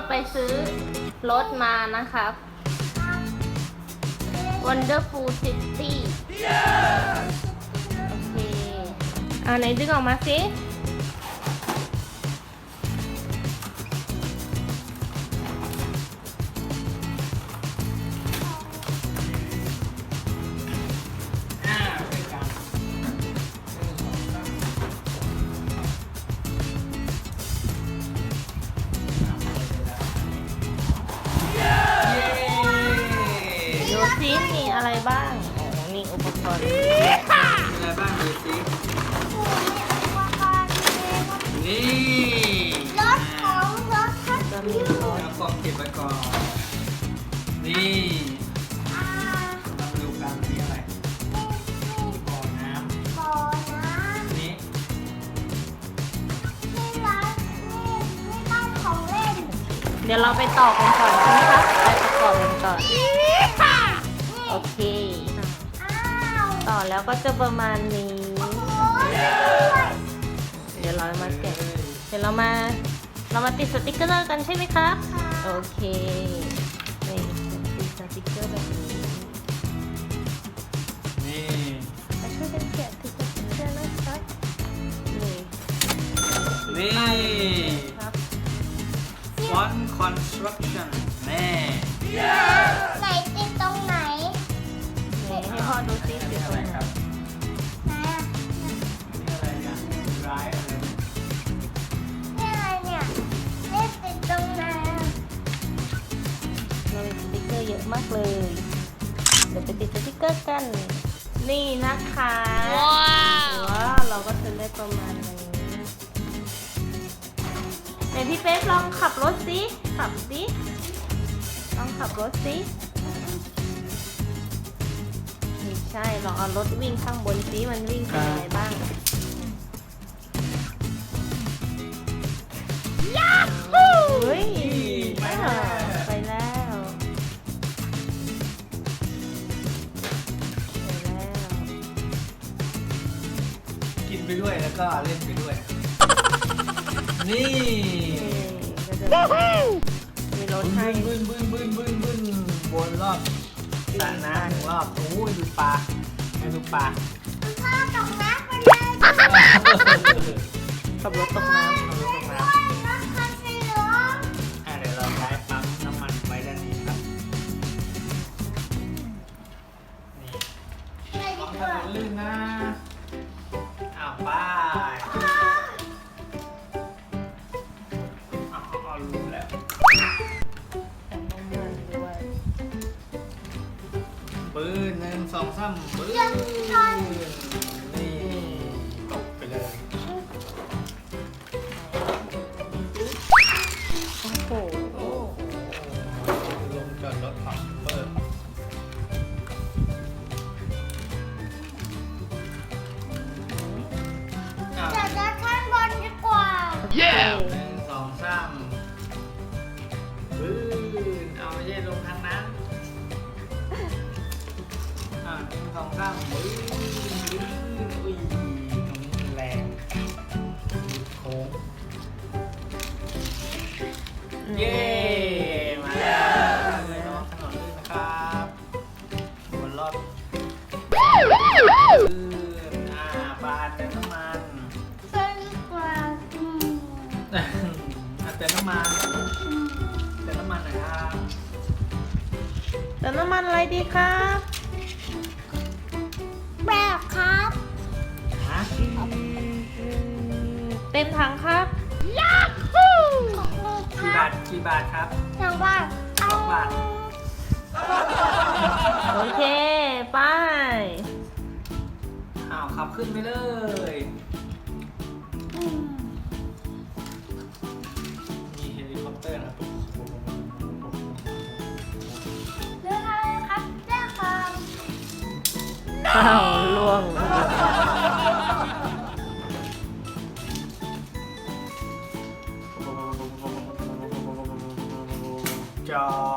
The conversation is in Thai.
เปอร์ไปซื้อรถมานะครับ Wonderful City โอเคอ่าไหนดึงออกมาสิ ซิมีอะไรบ้างโอ้นี่อุปกรณ์มีอะไรบ้างดูสินี่รถของรถคันจะมีรถเอากล่องเก็บไว้ก่อนนี่อ่าเรามาดูกันนี่อะไรบ่อน้บ่อน้ำนี่ำนี่ร้านนี่นี่บ้านของเล่น เดี๋ยวเราไปต่อกันก่อนใช่ไหมครับไปประกอบกันก่อน โอเคอ้าวต่อแล้วก็จะประมาณนี้โอ้ยด้วยเดี๋ยวเรามาแกะเดี๋ยวเรามา เรามาติดสติกเกอร์กันใช่ไหมครับ โอเคนี่ติดสติกเกอร์แบบนี้นี่มาช่วยกันแกะติดสติกเกอร์นะครับ นี่นี่ครับ Font Construction แน่ นี่ให้พ่อดูซิอันตินี้ดตอะรไรงไหนครับไหนอะนี่อะไรเนี่ยร้ายอะไรเนี่ยนี่อะไรเนี่ยเล่นติดตรงไหนอะเรามีสติกเกอร์เยอะมากเลย เดี๋ยวไปติดสติกเกอร์กัน นี่นะคะว้าวเราก็จะได้ประมาณนี้ไหนพี่เป๊กลองขับรถสิ ขับสิ ลองขับรถสิ ใช่ลองเอารถวิ่งข้างบนสิมันวิ่งเป็นยังไงบ้างยาฮูเฮ้ยไปแล้วไปแล้วไปแล้วกินไปด้วยแล้วก็เล่นไปด้วย นี่นี่ก็จะมีรถบึ้นให้บึ้นบึ้นบึ้นบึ้นบึ้นวนรอบ สระน้ำหนึ่งรอบโอ้ยดูปลาให้ดูปลาพ่อตกน้ำไปเลยขับรถตกน้เอารถลงน้ด้วยรถคันสีเหลืองำอะเดี๋ยวเราย้ายปั๊มน้ำมันไว้ด้านนี้ครับ นี่ไปลดีองกถว่านนลื่นนะ ห อ่าหนึ่งสองสามปืนปืนอุ้ยตรงนี้มันแรงโค้งเย้มาแล้วเลยน้องถนนลื่นนะครับบนรอบลื่นอ่าบาดเติมน้ำมันไปดีกว่าอืมอะเติมน้ำมันเติมน้ำมันหน่อยครับ เติมน้ำมันอะไรดีครับ แบบครับฮะเต็มถังครับของลูกคกี่รับาบทกี่บาทครับทางบ้านสองบาท โอเค ไป อ้าวขับขึ้นไปเลย อ้าวล่วงจอดว้า